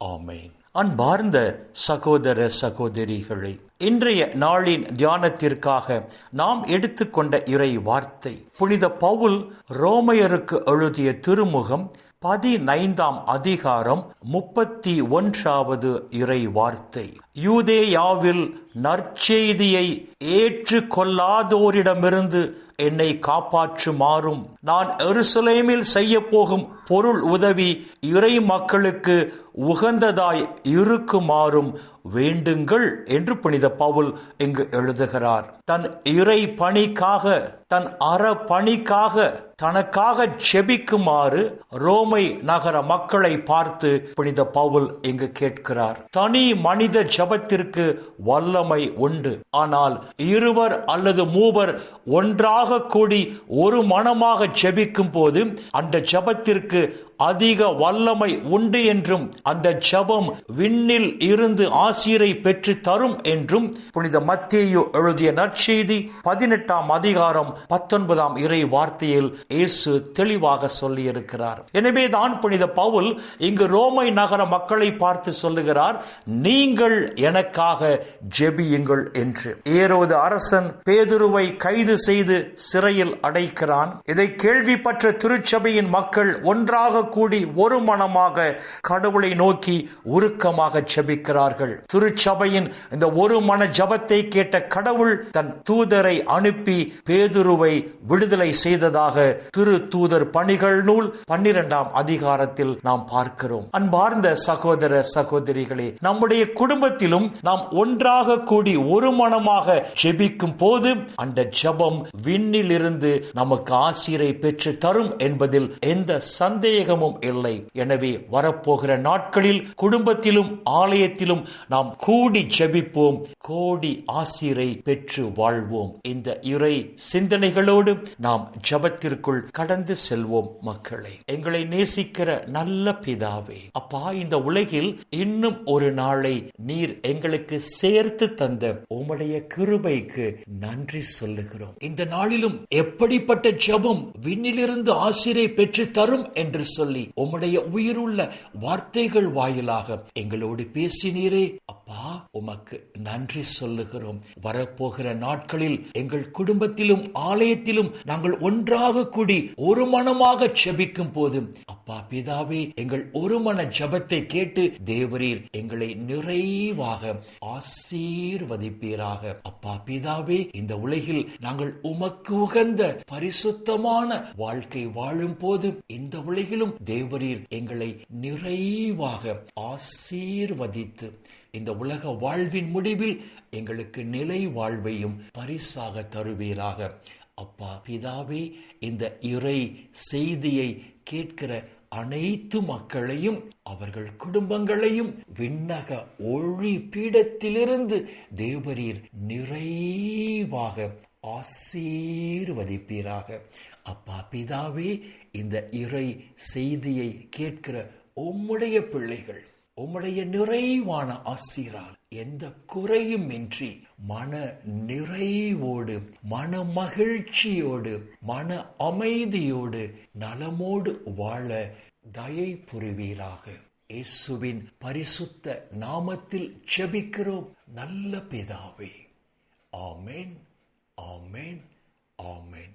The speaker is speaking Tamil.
ஆமேன். அன்பார்ந்த சகோதர சகோதரிகளை இன்றைய நாளின் தியானத்திற்காக நாம் எடுத்துக்கொண்ட இறை வார்த்தை புனித பவுல் ரோமையருக்கு எழுதிய திருமுகம் பதினைந்தாம் அதிகாரம் முப்பத்தி ஒன்றாவது இறை வார்த்தை. யூதேயாவில் நற்செய்தியை ஏற்றுக்கொள்ளாதோரிடமிருந்து என்னை காப்பாற்றுமாறும் நான் எருசலேமில் செய்ய போகும் பொருள் உதவி இறை மக்களுக்கு உகந்ததாய் இருக்குமாறும் வேண்டுங்கள் என்று புனித பவுல் இங்கு எழுதுகிறார். தன் இறை பணிக்காக தன் அற பணிக்காக தனக்காக செபிக்குமாறு ரோமை நகர மக்களை பார்த்து புனித பவுல் இங்கு கேட்கிறார். தனி மனித ஜபத்திற்கு வல்லமை உண்டு. ஆனால் இருவர் அல்லது மூவர் ஒன்றாக கூடி ஒரு மனமாக செபிக்கும் போது அந்த ஜபத்திற்கு அதிக வல்லமை உண்டு என்றும் அந்த ஜபம் விண்ணில் இருந்து ஆசிரை பெற்று தரும் என்றும் புனித மத்தியு எழுதிய நற்செய்தி பதினெட்டாம் அதிகாரம் பத்தொன்பதாம் இறை வார்த்தையில் இயேசு தெளிவாக சொல்லியிருக்கிறார். எனவே தான் புனித பவுல் இங்கு ரோமை நகர மக்களை பார்த்து சொல்லுகிறார் நீங்கள் எனக்காக ஜெபியுங்கள் என்று. ஏரோது அரசன் பேதுருவை கைது செய்து சிறையில் அடைக்கிறான். இதை கேள்விப்பட்ட திருச்சபையின் மக்கள் ஒன்றாக கூடி ஒரு மனமாக கடவுளை நோக்கி உருக்கமாக ஜெபிக்கிறார்கள். திருச்சபையின் இந்த ஒரு மன ஜபத்தை கேட்ட கடவுள் தன் தூதரை அனுப்பி பேதுருவை விடுதலை செய்ததாக திரு தூதர் பணிகள் நூல் பன்னிரெண்டாம் அதிகாரத்தில் நாம் பார்க்கிறோம். அன்பார்ந்த சகோதர சகோதரிகளே நம்முடைய குடும்பத்திலும் நாம் ஒன்றாக கூடி ஒரு மனமாக ஜெபிக்கும் போது அந்த ஜபம் வீண் இருந்து நமக்கு ஆசிரை பெற்று தரும் என்பதில் எந்த சந்தேகமும் இல்லை. எனவே வரப்போகிற நாட்களில் குடும்பத்திலும் ஆலயத்திலும் நாம் கூடி ஜெபிப்போம். கோடி ஆசிரை பெற்று வாழ்வோம். இந்த இறை சிந்தனைகளோடு நாம் ஜபத்திற்குள் கடந்து செல்வோம் மக்களை. எங்களை நேசிக்கிற நல்ல பிதாவே அப்பா இந்த உலகில் இன்னும் ஒரு நாளை நீர் எங்களுக்கு சேர்த்து தந்த உம்முடைய கிருபைக்கு நன்றி சொல்லுகிறோம். இந்த நாளிலும் எப்படிப்பட்ட ஜபம் விண்ணிலிருந்து ஆசிரியை பெற்று தரும் என்று சொல்லி உம்முடைய உயிருள்ள வார்த்தைகள் வாயிலாக எங்களோடு பேசினீரே அப்பா உமக்கு நன்றி சொல்லுகிறோம். வரப்போகிற நாட்களில் எங்கள் குடும்பத்திலும் ஆலயத்திலும் நாங்கள் ஒன்றாக கூடி ஒரு மனமாக செபிக்கும் போது அப்பா பிதாவே எங்கள் ஒரு மன ஜபத்தை கேட்டு தேவரீர் எங்களை நிறைவாக ஆசீர்வதிப்பீராக. அப்பா பிதாவே இந்த உலகில் நாங்கள் உமக்கு உகந்த பரிசுத்தமான வாழ்க்கை வாழும் போது இந்த உலகிலும் தேவரீர் எங்களை நிறைவாக ஆசீர்வதித்து இந்த உலக வாழ்வின் முடிவில் எங்களுக்கு நிலை வாழ்வையும் பரிசாக தருவீராக. அப்பா பிதாவே இந்த இறை செய்தியை கேட்கிற அனைத்து மக்களையும் அவர்கள் குடும்பங்களையும் விண்ணக ஒளி பீடத்திலிருந்து தேவரீர் நிறைவாக ஆசீர்வதிப்பீராக. அப்பா பிதாவே இந்த இறை செய்தியை கேட்கிற உம்முடைய பிள்ளைகள் உம்முடைய நிறைவான ஆசீரால் எந்த குறையும் இன்றி மன நிறைவோடு மன மகிழ்ச்சியோடு மன அமைதியோடு நலமோடு வாழ தயை புரிவீராக. இயேசுவின் பரிசுத்த நாமத்தில் செபிக்கிறோம் நல்ல பிதாவே. ஆமேன் ஆமேன் ஆமேன்.